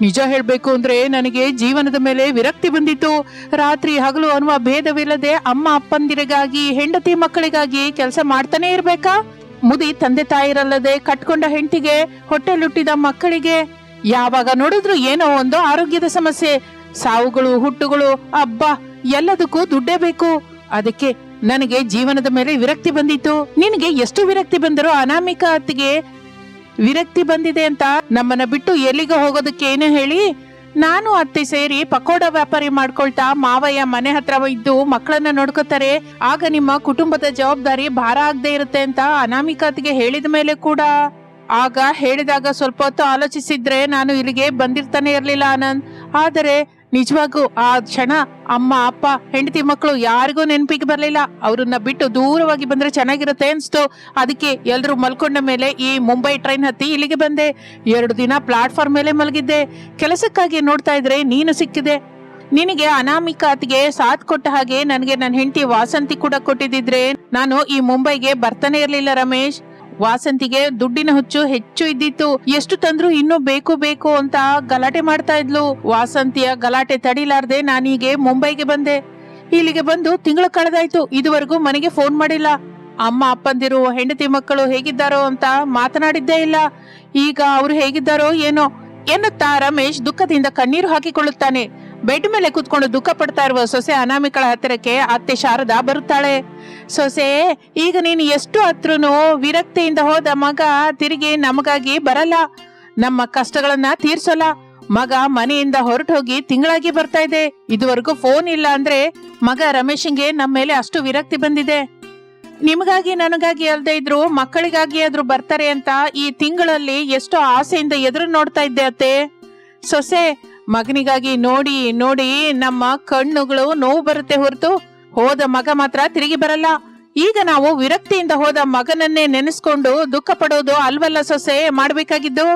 ನಿಜ ಹೇಳಬೇಕು ಅಂದ್ರೆ ನನಗೆ ಜೀವನದ ಮೇಲೆ ವಿರಕ್ತಿ ಬಂದಿತ್ತು. ರಾತ್ರಿ ಹಗಲು ಅನ್ನುವ ಭೇದವಿಲ್ಲದೆ ಅಮ್ಮ ಅಪ್ಪಂದಿರಿಗಾಗಿ, ಹೆಂಡತಿ ಮಕ್ಕಳಿಗಾಗಿ ಕೆಲಸ ಮಾಡ್ತಾನೆ ಇರ್ಬೇಕಾ? ಮುದಿ ತಂದೆ ತಾಯಿರಲ್ಲದೆ ಕಟ್ಕೊಂಡ ಹೆಂಡತಿಗೆ, ಹೊಟ್ಟೆಲುಟ್ಟಿದ ಮಕ್ಕಳಿಗೆ. ಯಾವಾಗ ನೋಡಿದ್ರು ಏನೋ ಒಂದು ಆರೋಗ್ಯದ ಸಮಸ್ಯೆ. ಸಾವುಗಳು, ಹುಟ್ಟುಗಳು, ಅಬ್ಬಾ, ಎಲ್ಲದಕ್ಕೂ ದುಡ್ಡೇ ಬೇಕು. ಅದಕ್ಕೆ ನನಗೆ ಜೀವನದ ಮೇಲೆ ವಿರಕ್ತಿ ಬಂದಿತ್ತು. ನಿನಗೆ ಎಷ್ಟು ವಿರಕ್ತಿ ಬಂದರೂ ಅನಾಮಿಕ ಅತ್ತಿಗೆ ವಿರಕ್ತಿ ಬಂದಿದೆ ಅಂತ ನಮ್ಮನ್ನ ಬಿಟ್ಟು ಎಲ್ಲಿಗೆ ಹೋಗೋದಕ್ಕೆ ಏನು ಹೇಳಿ, ನಾನು ಅತ್ತೆ ಸೇರಿ ಪಕೋಡ ವ್ಯಾಪಾರಿ ಮಾಡ್ಕೊಳ್ತಾ ಮಾವಯ್ಯ ಮನೆ ಹತ್ರ ಇದ್ದು ಮಕ್ಕಳನ್ನ ನೋಡ್ಕೋತಾರೆ, ಆಗ ನಿಮ್ಮ ಕುಟುಂಬದ ಜವಾಬ್ದಾರಿ ಭಾರ ಆಗದೆ ಇರುತ್ತೆ ಅಂತ ಅನಾಮಿಕಾತಿಗೆ ಹೇಳಿದ ಮೇಲೆ ಕೂಡ. ಆಗ ಹೇಳಿದಾಗ ಸ್ವಲ್ಪ ಹೊತ್ತು ಆಲೋಚಿಸಿದ್ರೆ ನಾನು ಇಲ್ಲಿಗೆ ಬಂದಿರ್ತಾನೆ ಇರ್ಲಿಲ್ಲ ಆನಂದ್. ಆದರೆ ನಿಜವಾಗೂ ಆ ಕ್ಷಣ ಅಮ್ಮ, ಅಪ್ಪ, ಹೆಂಡತಿ ಮಕ್ಕಳು ಯಾರಿಗೂ ನೆನಪಿಗೆ ಬರಲಿಲ್ಲ. ಅವ್ರನ್ನ ಬಿಟ್ಟು ದೂರವಾಗಿ ಬಂದ್ರೆ ಚೆನ್ನಾಗಿರುತ್ತೆ ಅನ್ಸ್ತು. ಅದಕ್ಕೆ ಎಲ್ಲರೂ ಮಲ್ಕೊಂಡ ಮೇಲೆ ಈ ಮುಂಬೈ ಟ್ರೈನ್ ಹತ್ತಿ ಇಲ್ಲಿಗೆ ಬಂದೆ. ಎರಡು ದಿನ ಪ್ಲಾಟ್ಫಾರ್ಮ್ ಮೇಲೆ ಮಲಗಿದ್ದೆ. ಕೆಲಸಕ್ಕಾಗಿ ನೋಡ್ತಾ ಇದ್ರೆ ನೀನು ಸಿಕ್ಕಿದೆ. ನಿನಗೆ ಅನಾಮಿಕಾತ್ಗೆ ಸಾಥ್ ಕೊಟ್ಟ ಹಾಗೆ ನನಗೆ ನನ್ನ ಹೆಂಡತಿ ವಾಸಂತಿ ಕೂಡ ಕೊಟ್ಟಿದ್ದಿದ್ರೆ ನಾನು ಈ ಮುಂಬೈಗೆ ಬರ್ತಾನೆ ಇರ್ಲಿಲ್ಲ ರಮೇಶ್. ವಾಸಂತಿಗೆ ದುಡ್ಡಿನ ಹುಚ್ಚು ಹೆಚ್ಚು ಇದ್ದಿತ್ತು. ಎಷ್ಟು ತಂದ್ರು ಇನ್ನೂ ಬೇಕು ಬೇಕು ಅಂತ ಗಲಾಟೆ ಮಾಡ್ತಾ ಇದ್ಲು. ವಾಸಂತಿಯ ಗಲಾಟೆ ತಡಿಲಾರ್ದೆ ನಾನೀಗೆ ಮುಂಬೈಗೆ ಬಂದೆ. ಇಲ್ಲಿಗೆ ಬಂದು ತಿಂಗಳು ಕಳೆದಾಯ್ತು. ಇದುವರೆಗೂ ಮನೆಗೆ ಫೋನ್ ಮಾಡಿಲ್ಲ. ಅಮ್ಮ ಅಪ್ಪಂದಿರು, ಹೆಂಡತಿ ಮಕ್ಕಳು ಹೇಗಿದ್ದಾರೋ ಅಂತ ಮಾತನಾಡಿದ್ದೇ ಇಲ್ಲ. ಈಗ ಅವ್ರು ಹೇಗಿದ್ದಾರೋ ಏನೋ ಎನ್ನುತ್ತಾ ರಮೇಶ್ ದುಃಖದಿಂದ ಕಣ್ಣೀರು ಹಾಕಿಕೊಳ್ಳುತ್ತಾನೆ. ಬೆಡ್ ಮೇಲೆ ಕುತ್ಕೊಂಡು ದುಃಖ ಪಡ್ತಾ ಇರುವ ಸೊಸೆ ಅನಾಮಿಕಳ ಹತ್ತಿರಕ್ಕೆ ಅತ್ತೆ ಶಾರದಾ ಬರುತ್ತಾಳೆ. ಸೊಸೆ, ಈಗ ನೀನು ಎಷ್ಟು ಹತ್ರನು ವಿರಕ್ತಿಯಿಂದ ಹೋದ ಮಗ ತಿರುಗಿ ನಮಗಾಗಿ ಬರಲ್ಲ. ನಮ್ಮ ಕಷ್ಟಗಳನ್ನ ತೀರ್ಸಲ್ಲ. ಮಗ ಮನೆಯಿಂದ ಹೊರಟು ಹೋಗಿ ತಿಂಗಳಾಗಿ ಬರ್ತಾ ಇದೆ. ಇದುವರೆಗೂ ಫೋನ್ ಇಲ್ಲ ಅಂದ್ರೆ ಮಗ ರಮೇಶನ್ಗೆ ನಮ್ಮ ಮೇಲೆ ಅಷ್ಟು ವಿರಕ್ತಿ ಬಂದಿದೆ. ನಿಮಗಾಗಿ ನನಗಾಗಿ ಅಲ್ದೇ ಇದ್ರು ಮಕ್ಕಳಿಗಾಗಿ ಆದ್ರೂ ಬರ್ತಾರೆ ಅಂತ ಈ ತಿಂಗಳಲ್ಲಿ ಎಷ್ಟೋ ಆಸೆಯಿಂದ ಎದುರು ನೋಡ್ತಾ ಇದ್ದೆ ಅತ್ತೆ. ಸೊಸೆ ಮಗನಿಗಾಗಿ ನೋಡಿ ನೋಡಿ ನಮ್ಮ ಕಣ್ಣುಗಳು ನೋವು ಬರುತ್ತೆ ಹೊರತು ಹೋದ ಮಗ ಮಾತ್ರ ತಿರುಗಿ ಬರಲ್ಲ. ಈಗ ನಾವು ವಿರಕ್ತಿಯಿಂದ ಹೋದ ಮಗನನ್ನೇ ನೆನೆಸ್ಕೊಂಡು ದುಃಖ ಪಡೋದು ಅಲ್ವಲ್ಲ ಸೊಸೆ, ಮಾಡ್ಬೇಕಾಗಿದ್ದು?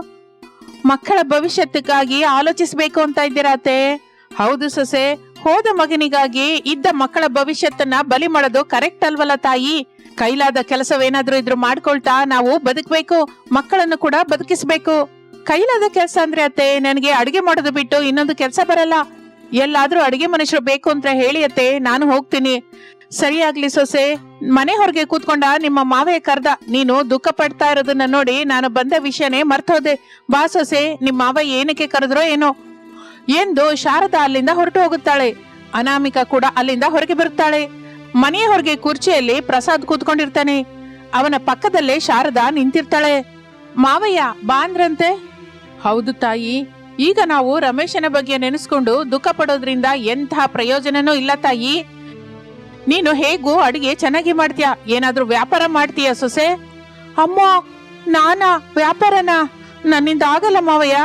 ಮಕ್ಕಳ ಭವಿಷ್ಯತ್ತಿಗಾಗಿ ಆಲೋಚಿಸ್ಬೇಕು ಅಂತ ಇದ್ದೀರಾತೆ ಹೌದು ಸೊಸೆ, ಹೋದ ಮಗನಿಗಾಗಿ ಇದ್ದ ಮಕ್ಕಳ ಭವಿಷ್ಯತ್ತನ್ನ ಬಲಿ ಮಾಡೋದು ಕರೆಕ್ಟ್ ಅಲ್ವಲ್ಲ ತಾಯಿ? ಕೈಲಾದ ಕೆಲಸವೇನಾದ್ರೂ ಇದ್ರು ಮಾಡ್ಕೊಳ್ತಾ ನಾವು ಬದುಕ್ಬೇಕು, ಮಕ್ಕಳನ್ನು ಕೂಡ ಬದುಕಿಸ್ಬೇಕು. ಕೈಲಾದ ಕೆಲಸ ಅಂದ್ರೆ ಅತ್ತೆ, ನನಗೆ ಅಡಿಗೆ ಮಾಡೋದು ಬಿಟ್ಟು ಇನ್ನೊಂದು ಕೆಲಸ ಬರಲ್ಲ. ಎಲ್ಲಾದ್ರೂ ಅಡಿಗೆ ಮನುಷ್ಯರು ಬೇಕು ಅಂತ ಹೇಳಿ ಅತ್ತೆ, ನಾನು ಹೋಗ್ತೀನಿ. ಸರಿಯಾಗ್ಲಿ ಸೊಸೆ. ಮನೆ ಹೊರಗೆ ಕೂತ್ಕೊಂಡ ನಿಮ್ಮ ಮಾವೇ ಕರ್ದ. ನೀನು ದುಃಖ ಪಡ್ತಾ ಇರೋದನ್ನ ನೋಡಿ ನಾನು ಬಂದ ವಿಷಯನೇ ಮರ್ತೋದೆ ಬಾ ಸೊಸೆ ನಿಮ್ಮ ಮಾವ ಏನಕ್ಕೆ ಕರೆದ್ರೋ ಏನೋ. ಎಂದು ಶಾರದಾ ಅಲ್ಲಿಂದ ಹೊರಟು ಹೋಗುತ್ತಾಳೆ. ಅನಾಮಿಕಾ ಕೂಡ ಅಲ್ಲಿಂದ ಹೊರಗೆ ಬರುತ್ತಾಳೆ. ಮನೆಯ ಹೊರಗೆ ಕುರ್ಚಿಯಲ್ಲಿ ಪ್ರಸಾದ್ ಕೂತ್ಕೊಂಡಿರ್ತಾನೆ. ಅವನ ಪಕ್ಕದಲ್ಲೇ ಶಾರದಾ ನಿಂತಿರ್ತಾಳೆ. ಮಾವಯ್ಯ, ಬಾ ಅಂದ್ರಂತೆ. ಹೌದು ತಾಯಿ. ಈಗ ನಾವು ರಮೇಶನ ಬಗ್ಗೆ ನೆನೆಸ್ಕೊಂಡು ದುಃಖ ಪಡೋದ್ರಿಂದ ಎಂತಹ ಪ್ರಯೋಜನನೂ ಇಲ್ಲ ತಾಯಿ. ನೀನು ಹೇಗೂ ಅಡಿಗೆ ಚೆನ್ನಾಗಿ ಮಾಡ್ತೀಯ. ಏನಾದ್ರೂ ವ್ಯಾಪಾರ ಮಾಡ್ತೀಯ ಸೊಸೆ? ಅಮ್ಮ, ನಾನಾ? ವ್ಯಾಪಾರನ? ನನ್ನಿಂದ ಆಗಲ್ಲ ಮಾವಯ್ಯ.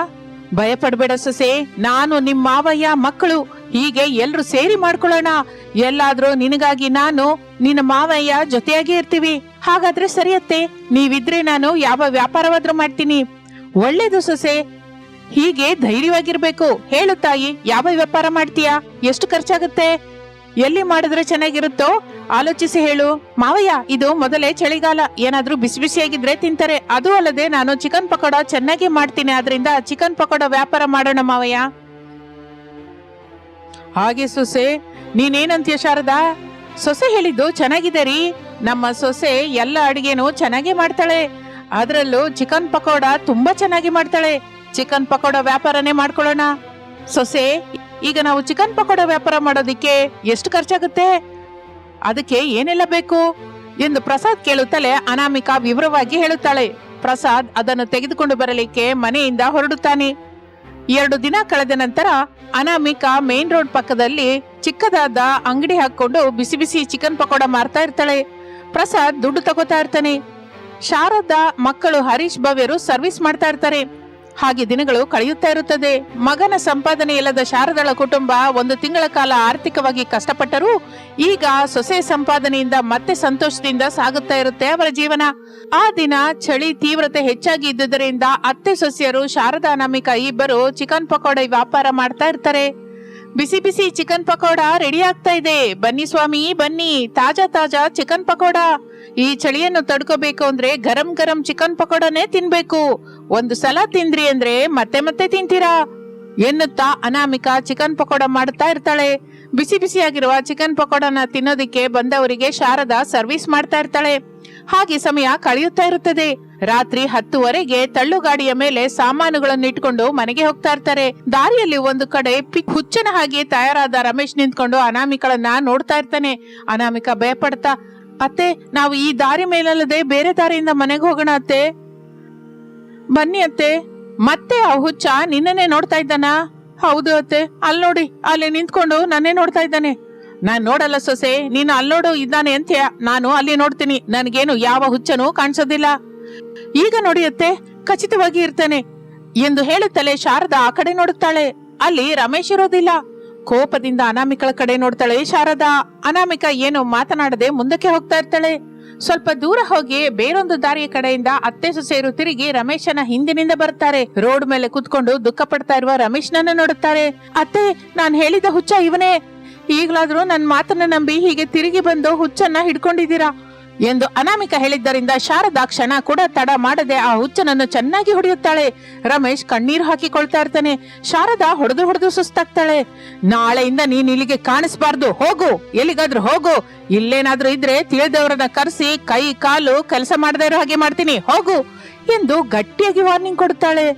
ಭಯ ಪಡ್ಬೇಡ ಸೊಸೆ. ನಾನು ನಿಮ್ಮ ಮಾವಯ್ಯ ಮಕ್ಕಳು. ಹೀಗೆ ಎಲ್ರು ಸೇರಿ ಮಾಡ್ಕೊಳ್ಳೋಣ. ಎಲ್ಲಾದ್ರೂ ನಿನಗಾಗಿ ನಾನು, ನಿನ್ನ ಮಾವಯ್ಯ ಜೊತೆಯಾಗಿ ಇರ್ತೀವಿ. ಹಾಗಾದ್ರೆ ಸರಿಯತ್ತೆ. ನೀವಿದ್ರೆ ನಾನು ಯಾವ ವ್ಯಾಪಾರವಾದ್ರೂ ಮಾಡ್ತೀನಿ. ಒಳ್ಳೇದು ಸೊಸೆ. ಹೀಗೆ ಧೈರ್ಯವಾಗಿರ್ಬೇಕು. ಹೇಳು ತಾಯಿ, ಯಾವ ವ್ಯಾಪಾರ ಮಾಡ್ತೀಯಾ? ಎಷ್ಟು ಖರ್ಚಾಗುತ್ತೆ? ಎಲ್ಲಿ ಮಾಡಿದ್ರೆ ಚೆನ್ನಾಗಿರುತ್ತೋ? ಆಲೋಚಿಸಿ ಹೇಳು. ಮಾವಯ್ಯ, ಇದು ಮೊದಲೇ ಚಳಿಗಾಲ. ಏನಾದ್ರೂ ಬಿಸಿ ಬಿಸಿಯಾಗಿದ್ರೆ ತಿಂತಾರೆ. ಅದು ಅಲ್ಲದೆ ನಾನು ಚಿಕನ್ ಪಕೋಡ ಚೆನ್ನಾಗಿ ಮಾಡ್ತೀನಿ. ಆದ್ರಿಂದ ಚಿಕನ್ ಪಕೋಡ ವ್ಯಾಪಾರ ಮಾಡೋಣ ಮಾವಯ್ಯ. ಹಾಗೆ ಸೊಸೆ, ನೀನೇನಂತೀಯ ಶಾರದಾ? ಸೊಸೆ ಹೇಳಿದ್ದು ಚೆನ್ನಾಗಿದೆ ರೀ. ನಮ್ಮ ಸೊಸೆ ಎಲ್ಲ ಅಡಿಗೆನೂ ಚೆನ್ನಾಗಿ ಮಾಡ್ತಾಳೆ. ಅದರಲ್ಲೂ ಚಿಕನ್ ಪಕೋಡ ತುಂಬಾ ಚೆನ್ನಾಗಿ ಮಾಡ್ತಾಳೆ. ಚಿಕನ್ ಪಕೋಡ ವ್ಯಾಪಾರನೇ ಮಾಡ್ಕೊಳ್ಳೋಣ. ಸೊಸೆ, ಈಗ ನಾವು ಚಿಕನ್ ಪಕೋಡ ವ್ಯಾಪಾರ ಮಾಡೋದಿಕ್ಕೆ ಎಷ್ಟು ಖರ್ಚಾಗುತ್ತೆ? ಅದಕ್ಕೆ ಏನೆಲ್ಲ ಬೇಕು? ಎಂದು ಪ್ರಸಾದ್ ಕೇಳುತ್ತಲೇ ಅನಾಮಿಕಾ ವಿವರವಾಗಿ ಹೇಳುತ್ತಾಳೆ. ಪ್ರಸಾದ್ ಅದನ್ನು ತೆಗೆದುಕೊಂಡು ಬರಲಿಕ್ಕೆ ಮನೆಯಿಂದ ಹೊರಡುತ್ತಾನೆ. ಎರಡು ದಿನ ಕಳೆದ ನಂತರ ಅನಾಮಿಕಾ ಮೇನ್ ರೋಡ್ ಪಕ್ಕದಲ್ಲಿ ಚಿಕ್ಕದಾದ ಅಂಗಡಿ ಹಾಕೊಂಡು ಬಿಸಿ ಬಿಸಿ ಚಿಕನ್ ಪಕೋಡ ಮಾರ್ತಾ ಇರ್ತಾಳೆ. ಪ್ರಸಾದ್ ದುಡ್ಡು ತಗೋತಾ ಇರ್ತಾನೆ. ಶಾರದಾ ಮಕ್ಕಳು ಹರೀಶ್ ಭವ್ಯರು ಸರ್ವಿಸ್ ಮಾಡ್ತಾ ಇರ್ತಾರೆ. ಹಾಗೆ ದಿನಗಳು ಕಳೆಯುತ್ತಾ ಇರುತ್ತದೆ. ಮಗನ ಸಂಪಾದನೆ ಇಲ್ಲದ ಶಾರದಳ ಕುಟುಂಬ ಒಂದು ತಿಂಗಳ ಕಾಲ ಆರ್ಥಿಕವಾಗಿ ಕಷ್ಟಪಟ್ಟರೂ ಈಗ ಸೊಸೆ ಸಂಪಾದನೆಯಿಂದ ಮತ್ತೆ ಸಂತೋಷದಿಂದ ಸಾಗುತ್ತಾ ಇರುತ್ತೆ ಅವರ ಜೀವನ. ಆ ದಿನ ಚಳಿ ತೀವ್ರತೆ ಹೆಚ್ಚಾಗಿ ಇದ್ದುದರಿಂದ ಅತ್ತೆ ಸೊಸೆಯರು ಶಾರದಾ ನಾಮಿಕ ಇಬ್ಬರು ಚಿಕನ್ ಪಕೋಡೆ ವ್ಯಾಪಾರ ಮಾಡ್ತಾ ಇರ್ತಾರೆ. ಬಿಸಿ ಬಿಸಿ ಚಿಕನ್ ಪಕೋಡ ರೆಡಿ ಆಗ್ತಾ ಇದೆ. ಬನ್ನಿ ಸ್ವಾಮಿ, ಬನ್ನಿ. ತಾಜಾ ತಾಜಾ ಚಿಕನ್ ಪಕೋಡ. ಈ ಚಳಿಯನ್ನು ತಡ್ಕೋಬೇಕು ಅಂದ್ರೆ ಗರಂ ಗರಂ ಚಿಕನ್ ಪಕೋಡನೇ ತಿನ್ಬೇಕು. ಒಂದು ಸಲ ತಿಂದ್ರಿ ಅಂದ್ರೆ ಮತ್ತೆ ಮತ್ತೆ ತಿಂತೀರಾ? ಎನ್ನುತ್ತಾ ಅನಾಮಿಕಾ ಚಿಕನ್ ಪಕೋಡ ಮಾಡ್ತಾ ಇರ್ತಾಳೆ. ಬಿಸಿ ಬಿಸಿಯಾಗಿರುವ ಚಿಕನ್ ಪಕೋಡನ ತಿನ್ನೋದಿಕ್ಕೆ ಬಂದವರಿಗೆ ಶಾರದಾ ಸರ್ವಿಸ್ ಮಾಡ್ತಾ ಇರ್ತಾಳೆ. ಹಾಗೆ ಸಮಯ ಕಳೆಯುತ್ತಾ ಇರುತ್ತದೆ. ರಾತ್ರಿ ಹತ್ತುವರೆಗೆ ತಳ್ಳುಗಾಡಿಯ ಮೇಲೆ ಸಾಮಾನುಗಳನ್ನು ಇಟ್ಕೊಂಡು ಮನೆಗೆ ಹೋಗ್ತಾ ಇರ್ತಾರೆ. ದಾರಿಯಲ್ಲಿ ಒಂದು ಕಡೆ ಪಿಕ್ ಹುಚ್ಚನ ಹಾಗೆ ತಯಾರಾದ ರಮೇಶ್ ನಿಂತ್ಕೊಂಡು ಅನಾಮಿಕಳನ್ನ ನೋಡ್ತಾ ಇರ್ತಾನೆ. ಅನಾಮಿಕ ಭಯಪಡ್ತಾ, ಅತ್ತೆ, ನಾವು ಈ ದಾರಿ ಮೇಲಲ್ಲದೆ ಬೇರೆ ದಾರಿಯಿಂದ ಮನೆಗೆ ಹೋಗೋಣ ಅತ್ತೆ. ಬನ್ನಿ ಅತ್ತೆ. ಮತ್ತೆ ಆ ಹುಚ್ಚ ನಿನ್ನನ್ನೇ ನೋಡ್ತಾ ಇದ್ದಾನ? ಹೌದು ಅತ್ತೆ. ಅಲ್ಲಿ ನೋಡಿ, ಅಲ್ಲಿ ನಿಂತ್ಕೊಂಡು ನನ್ನೇ ನೋಡ್ತಾ ಇದ್ದಾನೆ. ನಾನ್ ನೋಡಲ್ಲ ಸೊಸೆ, ನೀನು ಅಲ್ಲೋಡು ಇದ್ದಾನೆ ಅಂತ ನಾನು ಅಲ್ಲಿ ನೋಡ್ತೀನಿ, ನನಗೇನು ಯಾವ ಹುಚ್ಚನೂ ಕಾಣಿಸೋದಿಲ್ಲ. ಈಗ ನೋಡಿಯತ್ತೆ, ಖಚಿತವಾಗಿ ಇರ್ತಾನೆ. ಎಂದು ಹೇಳುತ್ತಲೇ ಶಾರದಾ ಆ ಕಡೆ ನೋಡುತ್ತಾಳೆ. ಅಲ್ಲಿ ರಮೇಶ್ ಇರೋದಿಲ್ಲ. ಕೋಪದಿಂದ ಅನಾಮಿಕಳ ಕಡೆ ನೋಡ್ತಾಳೆ ಶಾರದಾ. ಅನಾಮಿಕ ಏನು ಮಾತನಾಡದೆ ಮುಂದಕ್ಕೆ ಹೋಗ್ತಾ ಇರ್ತಾಳೆ. ಸ್ವಲ್ಪ ದೂರ ಹೋಗಿ ಬೇರೊಂದು ದಾರಿಯ ಕಡೆಯಿಂದ ಅತ್ತೆ ಸೊಸೆಯರು ತಿರುಗಿ ರಮೇಶನ ಹಿಂದಿನಿಂದ ಬರ್ತಾರೆ. ರೋಡ್ ಮೇಲೆ ಕುತ್ಕೊಂಡು ದುಃಖ ಪಡ್ತಾ ಇರುವ ರಮೇಶ್ನನ್ನ ನೋಡುತ್ತಾರೆ. ಅತ್ತೆ, ನಾನ್ ಹೇಳಿದ ಹುಚ್ಚ ಇವನೇ. ಈಗ್ಲಾದ್ರೂ ನನ್ನ ಮಾತನ್ನ ನಂಬಿ ಹೀಗೆ ತಿರುಗಿ ಬಂದು ಹುಚ್ಚನ್ನ ಹಿಡ್ಕೊಂಡಿದ್ದೀರಾ? ಎಂದು ಅನಾಮಿಕ ಹೇಳಿದ್ದರಿಂದ ಶಾರದಾ ಕ್ಷಣ ಕೂಡ ತಡ ಮಾಡದೆ ಆ ಹುಚ್ಚನನ್ನು ಚೆನ್ನಾಗಿ ಹೊಡೆಯುತ್ತಾಳೆ. ರಮೇಶ್ ಕಣ್ಣೀರು ಹಾಕಿಕೊಳ್ತಾ ಇರ್ತಾನೆ. ಶಾರದಾ ಹೊಡೆದು ಹೊಡೆದು ಸುಸ್ತಾಗ್ತಾಳೆ. ನಾಳೆಯಿಂದ ನೀನ್ ಇಲ್ಲಿಗೆ ಕಾಣಿಸ್ಬಾರ್ದು. ಹೋಗು. ಎಲ್ಲಿಗಾದ್ರೂ ಹೋಗು. ಇಲ್ಲೇನಾದ್ರೂ ಇದ್ರೆ ತಿಳಿದವರನ್ನ ಕರೆಸಿ ಕೈ, ಕಾಲು ಕೆಲಸ ಮಾಡದೇ ಇರೋ ಹಾಗೆ ಮಾಡ್ತೀನಿ. ಹೋಗು ಎಂದು ಗಟ್ಟಿಯಾಗಿ ವಾರ್ನಿಂಗ್ ಕೊಡ್ತಾಳೆ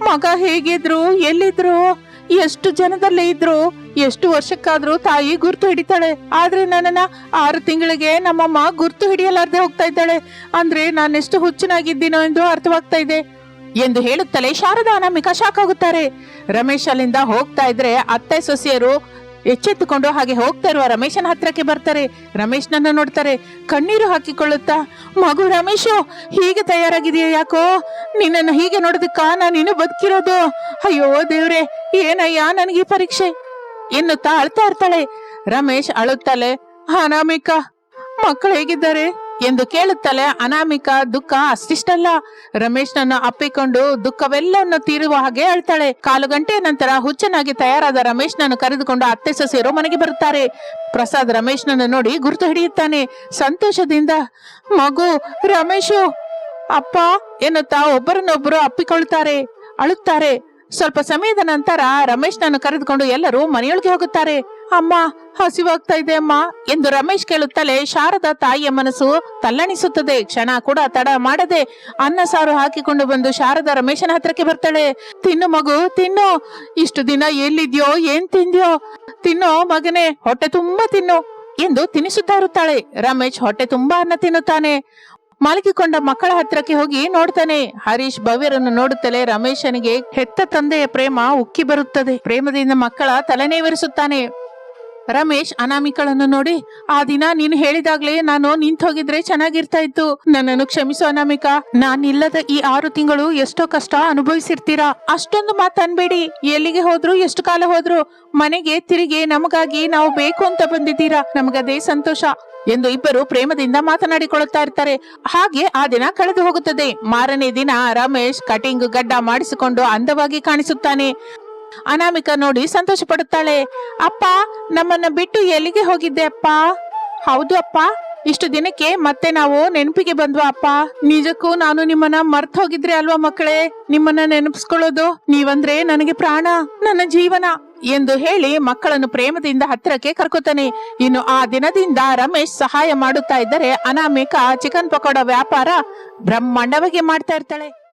ಮಗ ಹೇಗಿದ್ರು, ಎಲ್ಲಿದ್ರು, ಎಷ್ಟು ಜನದಲ್ಲೇ ಇದ್ರು ಎಷ್ಟು ವರ್ಷಕ್ಕಾದ್ರೂ ತಾಯಿ ಗುರ್ತು ಹಿಡಿತಾಳೆ. ಆದ್ರೆ ನನ್ನನ್ನ ಆರು ತಿಂಗಳಿಗೆ ನಮ್ಮಮ್ಮ ಗುರ್ತು ಹಿಡಿಯಲಾರ್ದೆ ಹೋಗ್ತಾ ಇದ್ದಾಳೆ. ಅಂದ್ರೆ ನಾನೆಷ್ಟು ಹುಚ್ಚನಾಗಿದ್ದೀನೋ ಎಂದು ಅರ್ಥವಾಗ್ತಾ ಇದೆ ಎಂದು ಹೇಳುತ್ತಲೇ ಶಾರದಾ ಅನಾಮಿಕ ಶಾಕ್ ಆಗುತ್ತಾರೆ. ರಮೇಶ್ ಅಲ್ಲಿಂದ ಹೋಗ್ತಾ ಇದ್ರೆ ಅತ್ತೆ ಸೊಸೆಯರು ಎಚ್ಚೆತ್ತುಕೊಂಡು ಹಾಗೆ ಹೋಗ್ತಾ ಇರುವ ರಮೇಶನ ಹತ್ರಕ್ಕೆ ಬರ್ತಾರೆ. ರಮೇಶ್ನನ್ನ ನೋಡ್ತಾರೆ. ಕಣ್ಣೀರು ಹಾಕಿಕೊಳ್ಳುತ್ತಾ, ಮಗು ರಮೇಶು, ಹೀಗೆ ತಯಾರಾಗಿದೆಯಾ ಯಾಕೋ? ನಿನ್ನನ್ನು ಹೀಗೆ ನೋಡೋದಕ್ಕ ನಾನೇನು ಬದುಕಿರೋದು. ಅಯ್ಯೋ ದೇವ್ರೆ, ಏನಯ್ಯ ನನಗೆ ಪರೀಕ್ಷೆ? ಎನ್ನುತ್ತಾ ಅಳ್ತಾ ಇರ್ತಾಳೆ ರಮೇಶ್ ಅಳುತ್ತಲೆ, ಅನಾಮಿಕ, ಮಕ್ಕಳು ಹೇಗಿದ್ದಾರೆ? ಎಂದು ಕೇಳುತ್ತಲೆ, ಅನಾಮಿಕ, ದುಃಖ ಅಷ್ಟಿಷ್ಟಲ್ಲ. ರಮೇಶ್ನನ್ನ ಅಪ್ಪಿಕೊಂಡು ದುಃಖವೆಲ್ಲವನ್ನು ತೀರುವ ಹಾಗೆ ಅಳ್ತಾಳೆ. ಕಾಲು ಗಂಟೆಯ ನಂತರ ಹುಚ್ಚನಾಗಿ ತಯಾರಾದ ರಮೇಶ್ನನ್ನು ಕರೆದುಕೊಂಡು ಅತ್ತೆ ಸೊಸೆಯರು ಮನೆಗೆ ಬರುತ್ತಾರೆ. ಪ್ರಸಾದ್ ರಮೇಶ್ನನ್ನು ನೋಡಿ ಗುರುತು ಹಿಡಿಯುತ್ತಾನೆ. ಸಂತೋಷದಿಂದ, ಮಗು, ರಮೇಶು, ಅಪ್ಪ, ಎನ್ನುತ್ತಾ ಒಬ್ಬರನ್ನೊಬ್ಬರು ಅಪ್ಪಿಕೊಳ್ತಾರೆ ಅಳುತ್ತಾರೆ ಸ್ವಲ್ಪ ಸಮಯದ ನಂತರ ರಮೇಶ್ನನ್ನು ಕರೆದುಕೊಂಡು ಎಲ್ಲರೂ ಮನೆಯೊಳಗೆ ಹೋಗುತ್ತಾರೆ. ಅಮ್ಮ, ಹಸಿವಾಗ್ತಾ ಇದೆ ಅಮ್ಮ, ಎಂದು ರಮೇಶ್ ಕೇಳುತ್ತಲೇ ಶಾರದ ತಾಯಿಯ ಮನಸ್ಸು ತಲ್ಲಣಿಸುತ್ತದೆ. ಕ್ಷಣ ಕೂಡ ತಡ ಮಾಡದೆ ಅನ್ನ ಸಾರು ಹಾಕಿಕೊಂಡು ಬಂದು ಶಾರದ ರಮೇಶನ ಹತ್ರಕ್ಕೆ ಬರ್ತಾಳೆ. ತಿನ್ನು ಮಗು, ತಿನ್ನು. ಇಷ್ಟು ದಿನ ಎಲ್ಲಿದ್ಯೋ, ಏನ್ ತಿಂದ್ಯೋ? ತಿನ್ನೋ ಮಗನೇ, ಹೊಟ್ಟೆ ತುಂಬಾ ತಿನ್ನು, ಎಂದು ತಿನಿಸುತ್ತಾ ಇರುತ್ತಾಳೆ. ರಮೇಶ್ ಹೊಟ್ಟೆ ತುಂಬಾ ಅನ್ನ ತಿನ್ನುತ್ತಾನೆ. ಮಲಗಿಕೊಂಡ ಮಕ್ಕಳ ಹತ್ರಕ್ಕೆ ಹೋಗಿ ನೋಡ್ತಾನೆ. ಹರೀಶ್ ಭವ್ಯರನ್ನು ನೋಡುತ್ತಲೇ ರಮೇಶನಿಗೆ ಹೆತ್ತ ತಂದೆಯ ಪ್ರೇಮ ಉಕ್ಕಿ ಬರುತ್ತದೆ. ಪ್ರೇಮದಿಂದ ಮಕ್ಕಳ ತಲೆನೇವರಿಸುತ್ತಾನೆ ರಮೇಶ್ ಅನಾಮಿಕಳನ್ನು ನೋಡಿ, ಆ ದಿನ ನೀನು ಹೇಳಿದಾಗ್ಲೇ ನಾನು ನಿಂತ ಹೋಗಿದ್ರೆ ಚೆನ್ನಾಗಿರ್ತಾ ಇತ್ತು. ನನ್ನನ್ನು ಕ್ಷಮಿಸು ಅನಾಮಿಕ. ನಾನಿಲ್ಲದ ಈ ಆರು ತಿಂಗಳು ಎಷ್ಟೋ ಕಷ್ಟ ಅನುಭವಿಸಿರ್ತೀರಾ. ಅಷ್ಟೊಂದು ಮಾತನ್ಬೇಡಿ ಎಲ್ಲಿಗೆ ಹೋದ್ರು ಎಷ್ಟು ಕಾಲ ಹೋದ್ರು ಮನೆಗೆ ತಿರುಗಿ ನಮಗಾಗಿ ನಾವು ಬೇಕು ಅಂತ ಬಂದಿದ್ದೀರಾ. ನಮಗದೇ ಸಂತೋಷ. ಎಂದು ಇಬ್ಬರು ಪ್ರೇಮದಿಂದ ಮಾತನಾಡಿಕೊಳ್ಳುತ್ತಾ ಇರ್ತಾರೆ. ಹಾಗೆ ಆ ದಿನ ಕಳೆದು ಹೋಗುತ್ತದೆ. ಮಾರನೇ ದಿನ ರಮೇಶ್ ಕಟಿಂಗ್ ಗಡ್ಡ ಮಾಡಿಸಿಕೊಂಡು ಅಂದವಾಗಿ ಕಾಣಿಸುತ್ತಾನೆ. ಅನಾಮಿಕ ನೋಡಿ ಸಂತೋಷ ಪಡುತ್ತಾಳೆ ಅಪ್ಪ, ನಮ್ಮನ್ನ ಬಿಟ್ಟು ಎಲ್ಲಿಗೆ ಹೋಗಿದ್ದೆ ಅಪ್ಪ? ಹೌದು ಅಪ್ಪ, ಇಷ್ಟು ದಿನಕ್ಕೆ ಮತ್ತೆ ನಾವು ನೆನಪಿಗೆ ಬಂದ್ವಾ ಅಪ್ಪ? ನಿಜಕ್ಕೂ ನಾನು ನಿಮ್ಮನ್ನ ಮರ್ತ ಹೋಗಿದ್ರೆ ಅಲ್ವಾ ಮಕ್ಕಳೇ? ನಿಮ್ಮನ್ನ ನೆನಪಿಸ್ಕೊಳ್ಳೋದು ನೀವಂದ್ರೆ ನನಗೆ ಪ್ರಾಣ, ನನ್ನ ಜೀವನ. ಎಂದು ಹೇಳಿ ಮಕ್ಕಳನ್ನು ಪ್ರೇಮದಿಂದ ಹತ್ತಿರಕ್ಕೆ ಕರ್ಕೋತಾನೆ. ಇನ್ನು ಆ ದಿನದಿಂದ ರಮೇಶ್ ಸಹಾಯ ಮಾಡುತ್ತಾ ಇದ್ದರೆ ಅನಾಮಿಕ ಚಿಕನ್ ಪಕೋಡ ವ್ಯಾಪಾರ ಬ್ರಹ್ಮಾಂಡವಾಗಿ ಮಾಡ್ತಾ ಇರ್ತಾಳೆ.